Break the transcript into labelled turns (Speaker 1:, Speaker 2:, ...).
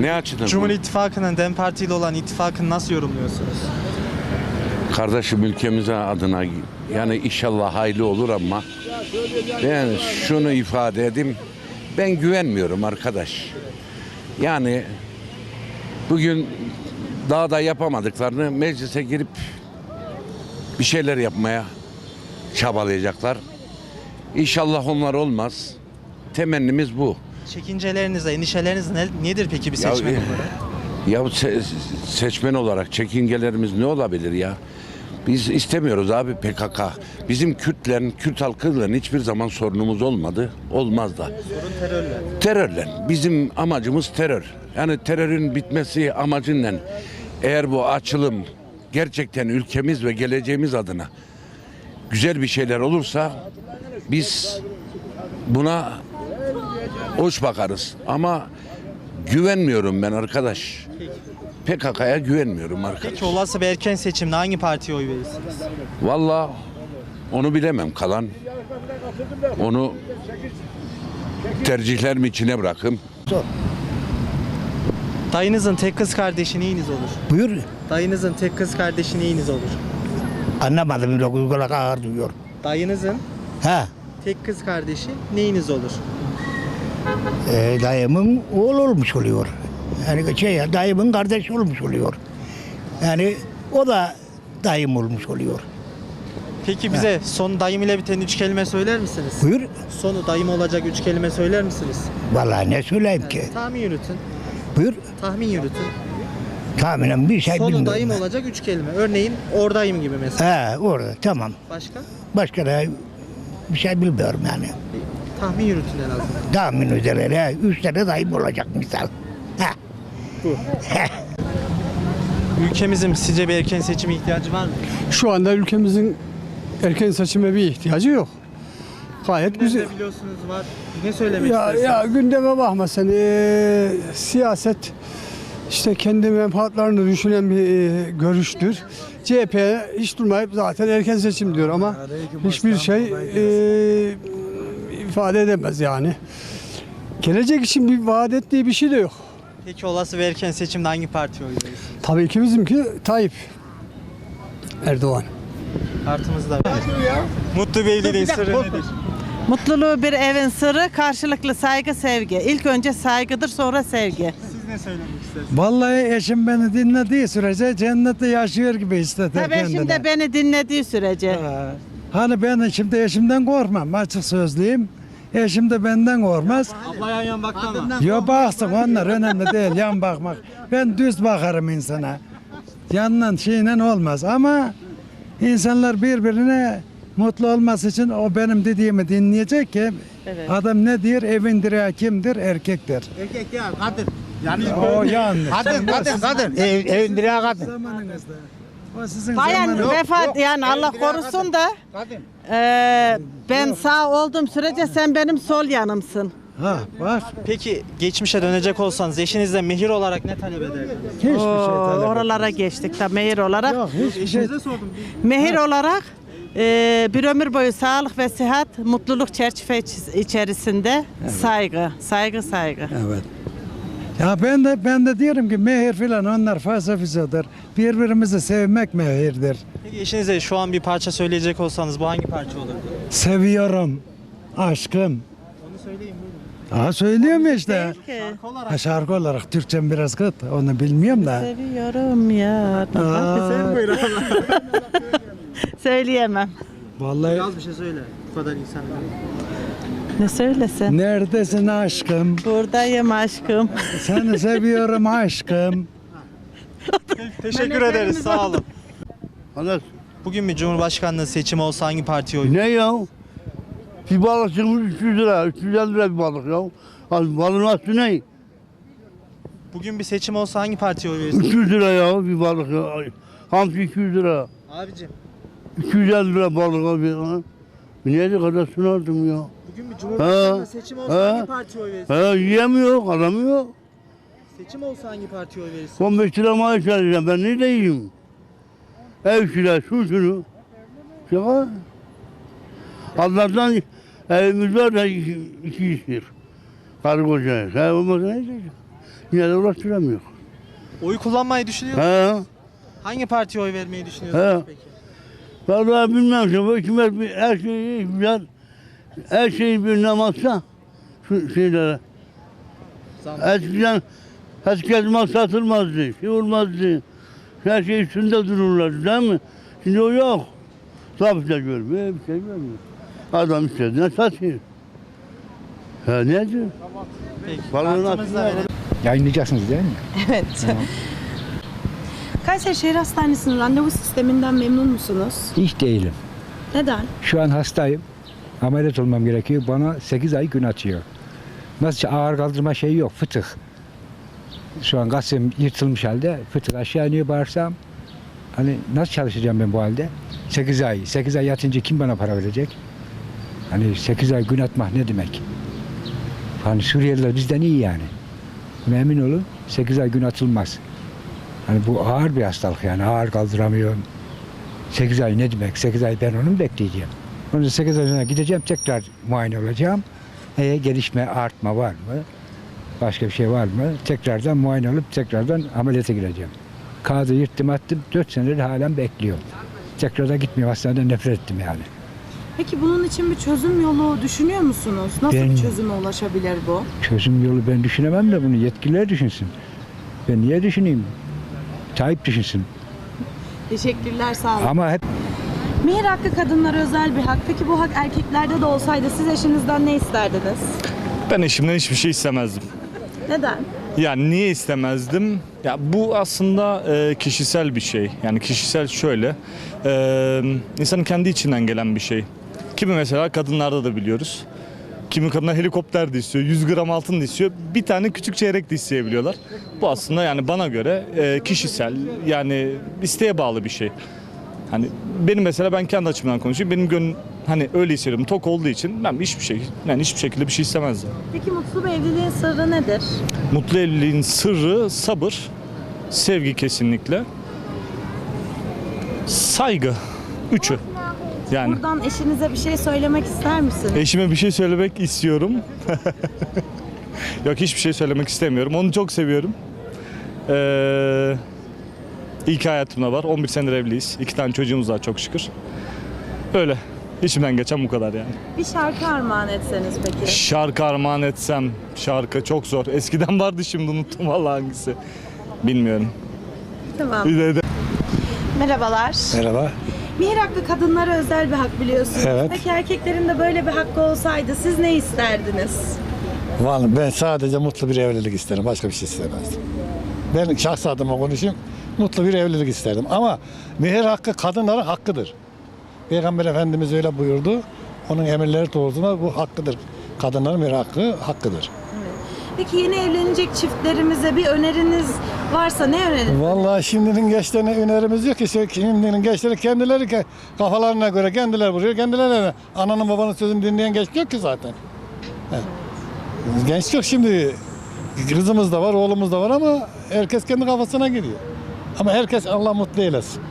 Speaker 1: Ne açıdan?
Speaker 2: Cumhur İttifakı'nın DEM Parti ile olan ittifakını nasıl yorumluyorsunuz?
Speaker 1: Kardeşim ülkemize adına yani inşallah hayırlı olur ama ben şunu ifade edeyim. Ben güvenmiyorum arkadaş. Yani bugün daha da yapamadıklarını meclise girip bir şeyler yapmaya çabalayacaklar. İnşallah onlar olmaz. Temennimiz bu.
Speaker 2: Çekinceleriniz, endişeleriniz ne, nedir peki bir
Speaker 1: Ya,
Speaker 2: seçmen
Speaker 1: e,
Speaker 2: olarak?
Speaker 1: Ya se- seçmen olarak çekingelerimiz ne olabilir ya? Biz istemiyoruz abi PKK. Bizim Kürtlerin, Kürt halkıyla hiçbir zaman sorunumuz olmadı. Olmaz da. Terörle. Bizim amacımız terör. Yani terörün bitmesi amacıyla eğer bu açılım gerçekten ülkemiz ve geleceğimiz adına güzel bir şeyler olursa biz buna hoş bakarız. Ama güvenmiyorum ben arkadaş. PKK'ya güvenmiyorum arkadaş.
Speaker 2: Peki olası bir erken seçimde hangi partiye oy verirsiniz?
Speaker 1: Valla onu bilemem kalan. Onu tercihlerim içine bırakın.
Speaker 2: Dayınızın tek kız kardeşi neyiniz olur?
Speaker 3: Buyur.
Speaker 2: Dayınızın tek kız kardeşi neyiniz olur?
Speaker 3: Anlamadım yok ağır duyuyor.
Speaker 2: Dayınızın
Speaker 3: Ha.
Speaker 2: tek kız kardeşi neyiniz olur?
Speaker 3: E, dayımın oğlu olmuş oluyor. Yani şey dayımın kardeşi olmuş oluyor. Yani o da dayım olmuş oluyor.
Speaker 2: Peki bize son dayım ile biten üç kelime söyler misiniz?
Speaker 3: Buyur.
Speaker 2: Sonu dayım olacak üç kelime söyler misiniz?
Speaker 3: Vallahi ne söyleyeyim ki.
Speaker 2: Tahmin yürütün.
Speaker 3: Buyur.
Speaker 2: Tahmin yürütün.
Speaker 3: Tahminen bir şey
Speaker 2: Sonu
Speaker 3: bilmiyorum.
Speaker 2: dayım
Speaker 3: ben.
Speaker 2: olacak üç kelime. Örneğin oradayım gibi mesela.
Speaker 3: He orada tamam.
Speaker 2: Başka?
Speaker 3: Başka da bir şey bilmiyorum yani.
Speaker 2: Tahmin yürütün en azından.
Speaker 3: Tahmin üzere üç tane dayım olacak misal. Ha.
Speaker 2: Ülkemizin sizce bir erken seçime ihtiyacı var mı?
Speaker 4: Şu anda ülkemizin erken seçime bir ihtiyacı yok. Gayet güzel.
Speaker 2: Güzel. biliyorsunuz var. Ne söylemek
Speaker 4: Ya,
Speaker 2: istersin?
Speaker 4: ya gündeme bakma sen. Ee, siyaset işte kendi menfaatlerini düşünen bir e, görüştür. CHP hiç durmayıp zaten erken seçim diyor ama hiçbir şey e, ifade edemez yani. Gelecek için bir vaat ettiği bir şey de yok.
Speaker 2: Peki olası bir erken seçimde hangi partiye oy verirsiniz?
Speaker 4: Tabii ki bizimki Tayyip Erdoğan.
Speaker 2: Kartımızda. Mutlu bir evliliğin sırrı nedir?
Speaker 5: Mutluluğu bir evin sırrı karşılıklı saygı sevgi. İlk önce saygıdır sonra sevgi.
Speaker 2: Siz ne söylemek istersiniz?
Speaker 6: Vallahi eşim beni dinlediği sürece cennette yaşıyor gibi hisseder
Speaker 5: Tabii eşim de
Speaker 6: kendini.
Speaker 5: beni dinlediği sürece.
Speaker 6: Ha. Hani ben şimdi eşimden korkmam açık sözlüyüm. Eşim de benden korkmaz.
Speaker 2: Abla yan yan baktı ama.
Speaker 6: Yo baksın onlar önemli değil yan bakmak. Ben düz bakarım insana. Yandan şeyle olmaz ama insanlar birbirine mutlu olması için o benim dediğimi dinleyecek ki
Speaker 5: Evet.
Speaker 6: adam ne diyor evin direği kimdir erkektir.
Speaker 2: Erkek ya kadın. Yani
Speaker 6: O yanlış.
Speaker 3: Kadın kadın kadın. Ev, evin direği kadın.
Speaker 6: Zamanınızda. O sizin
Speaker 5: Bayan
Speaker 6: zamanınızda.
Speaker 5: vefat yani Allah korusun da eee, ben sağ olduğum sürece sen benim sol yanımsın.
Speaker 6: Ha var.
Speaker 2: Peki geçmişe dönecek olsanız eşinizle mehir olarak ne talep ederdiniz?
Speaker 6: Hiçbir şey
Speaker 5: Oo,
Speaker 6: talep
Speaker 5: oralara geçtik de mehir olarak.
Speaker 6: Yok hiçbir şey.
Speaker 2: Eşinize sordum.
Speaker 5: Mehir olarak eee, bir ömür boyu sağlık ve sıhhat, mutluluk çerçeve iç- içerisinde saygı, saygı, saygı.
Speaker 6: Evet. Ya ben de ben de diyorum ki mehir filan onlar falsafizedir. Birbirimizi sevmek mehirdir.
Speaker 2: Peki eşinize şu an bir parça söyleyecek olsanız bu hangi parça olurdu?
Speaker 6: Seviyorum. Aşkım.
Speaker 2: Onu söyleyin buyurun.
Speaker 6: Ha söylüyorum işte.
Speaker 5: Ki,
Speaker 6: Ha şarkı olarak Türkçem biraz kıt. Onu bilmiyorum da.
Speaker 5: Seviyorum ya.
Speaker 6: Aa,
Speaker 5: Söyleyemem.
Speaker 6: vallahi
Speaker 2: Az bir şey söyle. Bu kadar insan.
Speaker 5: Ne söylesen?
Speaker 6: neredesin aşkım?
Speaker 5: Buradayım aşkım.
Speaker 6: Seni seviyorum aşkım.
Speaker 2: Teşekkür ederiz. Sağ olun.
Speaker 7: Arkadaş
Speaker 2: Bugün bir cumhurbaşkanlığı seçimi olsa hangi partiye oy
Speaker 7: ne ya? Bir balık çıkmış 300 lira, 350 lira bir balık ya. Abi balığın aslı ne?
Speaker 2: Bugün bir seçim olsa hangi partiye oy verirsiniz?
Speaker 7: 300 lira ya bir balık ya. Hamsi 200 lira.
Speaker 2: Abicim
Speaker 7: 250 lira balık abi. Niye de kadar sunardım ya?
Speaker 2: Bugün bir cumhurbaşkanlığı seçimi olsa
Speaker 7: Ha.
Speaker 2: hangi partiye oy verirsiniz?
Speaker 7: Ha yiyemiyor, alamıyor.
Speaker 2: Seçim olsa hangi partiye oy verirsiniz?
Speaker 7: 15 lira maaş alacağım ben ne diyeyim? Ev kira, şu şunu. Şaka. Allah'tan evimiz var da iki, iki iştir. Karı koca. Sen olmasa ne diyeceğim? Yine de ulaştıramıyor.
Speaker 2: Oy kullanmayı düşünüyor musunuz?
Speaker 7: He.
Speaker 2: Hangi partiye oy vermeyi düşünüyorsunuz
Speaker 7: He.
Speaker 2: peki?
Speaker 7: Vallahi bilmem ki bu hükümet bir- her şeyi güzel. Her şeyi bir namazsa şu şeylere. Eskiden herkes mal satılmazdı, şey olmazdı. Her şey üstünde dururlardı değil mi? Şimdi o yok. Sabıta görmüyor, bir şey görmüyor. Adam istediğine satıyor. Ha nedir?
Speaker 2: Peki.
Speaker 7: Balığın
Speaker 2: Kartımızı da
Speaker 7: aklına-
Speaker 2: verelim.
Speaker 8: Yayınlayacaksınız değil mi?
Speaker 9: Evet. Kayseri Şehir Hastanesi'nin randevu sisteminden memnun musunuz?
Speaker 8: Hiç değilim.
Speaker 9: Neden?
Speaker 8: Şu an hastayım. Ameliyat olmam gerekiyor. Bana 8 ay gün atıyor. Nasıl ağır kaldırma şeyi yok. Fıtık. Şu an kasım yırtılmış halde. Fıtık aşağı iniyor bağırsam. Hani nasıl çalışacağım ben bu halde? 8 ay. 8 ay yatınca kim bana para verecek? Hani 8 ay gün atmak ne demek? Hani Suriyeliler bizden iyi yani. Buna emin olun 8 ay gün atılmaz. Hani bu ağır bir hastalık yani ağır kaldıramıyorum. 8 ay ne demek? 8 ay ben onu bekleyeceğim? Onun 8 ay sonra gideceğim tekrar muayene olacağım. E, gelişme, artma var mı? Başka bir şey var mı? Tekrardan muayene olup tekrardan ameliyata gireceğim. Kağıdı yırttım attım. 4 senedir halen bekliyorum. Tekrardan gitmiyor hastaneden nefret ettim yani.
Speaker 9: Peki bunun için bir çözüm yolu düşünüyor musunuz? Nasıl
Speaker 8: Ben-
Speaker 9: bir çözüme ulaşabilir bu?
Speaker 8: Çözüm yolu ben düşünemem de bunu yetkililer düşünsün. Ben niye düşüneyim? Tayyip düşünsün.
Speaker 9: Teşekkürler sağ olun.
Speaker 8: Ama hep
Speaker 9: Mihir hakkı kadınlara özel bir hak. Peki bu hak erkeklerde de olsaydı siz eşinizden ne isterdiniz?
Speaker 10: Ben eşimden hiçbir şey istemezdim.
Speaker 9: Neden?
Speaker 10: Yani niye istemezdim? Ya bu aslında e, kişisel bir şey. Yani kişisel şöyle. E, insanın kendi içinden gelen bir şey. Kimi mesela kadınlarda da biliyoruz. Kimi kadınlar helikopter de istiyor, 100 gram altın da istiyor. Bir tane küçük çeyrek de isteyebiliyorlar. Bu aslında yani bana göre e, kişisel yani isteğe bağlı bir şey. Hani benim mesela ben kendi açımdan konuşayım. Benim gönlüm hani öyle hissediyorum. Tok olduğu için ben hiçbir şey yani hiçbir şekilde bir şey istemezdim.
Speaker 9: Peki mutlu bir evliliğin sırrı nedir?
Speaker 10: Mutlu evliliğin sırrı sabır, sevgi kesinlikle. Saygı. Üçü. Yani
Speaker 9: Buradan eşinize bir şey söylemek ister misiniz?
Speaker 10: eşime bir şey söylemek istiyorum. Yok hiçbir şey söylemek istemiyorum. Onu çok seviyorum. Ee, ki hayatımda var. 11 senedir evliyiz. İki tane çocuğumuz var çok şükür. Öyle. İçimden geçen bu kadar yani.
Speaker 9: Bir şarkı armağan etseniz peki.
Speaker 10: Şarkı armağan etsem şarkı çok zor. Eskiden vardı şimdi unuttum vallahi hangisi. Bilmiyorum.
Speaker 9: Tamam.
Speaker 10: Bir de- de-
Speaker 9: Merhabalar.
Speaker 11: Merhaba.
Speaker 9: Mihir hakkı kadınlara özel bir hak biliyorsunuz.
Speaker 11: Evet.
Speaker 9: Peki erkeklerin de böyle bir hakkı olsaydı siz ne isterdiniz?
Speaker 11: Vallahi ben sadece mutlu bir evlilik isterim. Başka bir şey istemezdim. Ben şahs adıma konuşayım. Mutlu bir evlilik isterdim. Ama mihir hakkı kadınların hakkıdır. Peygamber Efendimiz öyle buyurdu. Onun emirleri doğrultusunda bu hakkıdır. Kadınların mihir hakkı hakkıdır.
Speaker 9: Peki yeni evlenecek çiftlerimize bir öneriniz varsa ne önerirsiniz?
Speaker 11: Vallahi şimdinin gençlerine önerimiz yok ki. Şimdinin gençleri kendileri ke- kafalarına göre kendileri vuruyor. Kendileri ananın babanın sözünü dinleyen genç yok ki zaten. Genç yok şimdi. Kızımız da var, oğlumuz da var ama herkes kendi kafasına giriyor. Ama herkes Allah mutlu eylesin.